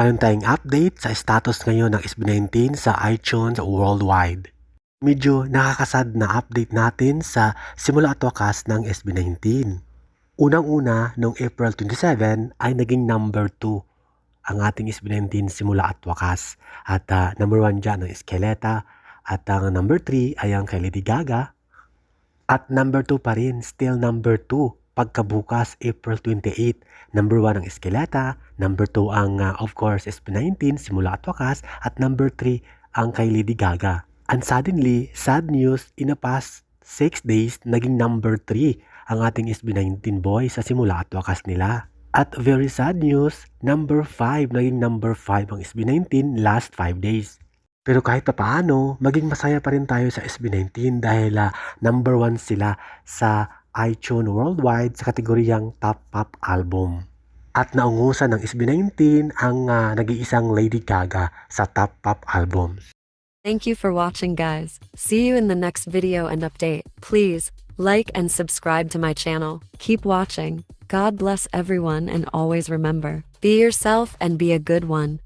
Mayroon tayong update sa status ngayon ng SB19 sa iTunes worldwide. Medyo nakakasad na update natin sa simula at wakas ng SB19. Unang-una, noong April 27 ay naging number 2 ang ating SB19 simula at wakas. At ah, number 1 dyan ang Eskeleta. At ang number 3 ay ang kay Lady Gaga. At number 2 pa rin, still number 2 pagkabukas April 28. Number 1 ang Eskeleta, number 2 ang ah, of course SB19 simula at wakas at number 3 ang kay Lady Gaga. And suddenly, sad news, in the past 6 days, naging number 3 ang ating SB19 boy sa simula at wakas nila. At very sad news, number 5, naging number 5 ang SB19 last 5 days. Pero kahit pa paano, maging masaya pa rin tayo sa SB19 dahil ah, number 1 sila sa iTunes Worldwide sa kategoryang Top Pop Album. At naungusan ng SB19 ang ah, nag-iisang Lady Gaga sa Top Pop Albums. Thank you for watching, guys. See you in the next video and update. Please like and subscribe to my channel. Keep watching. God bless everyone and always remember be yourself and be a good one.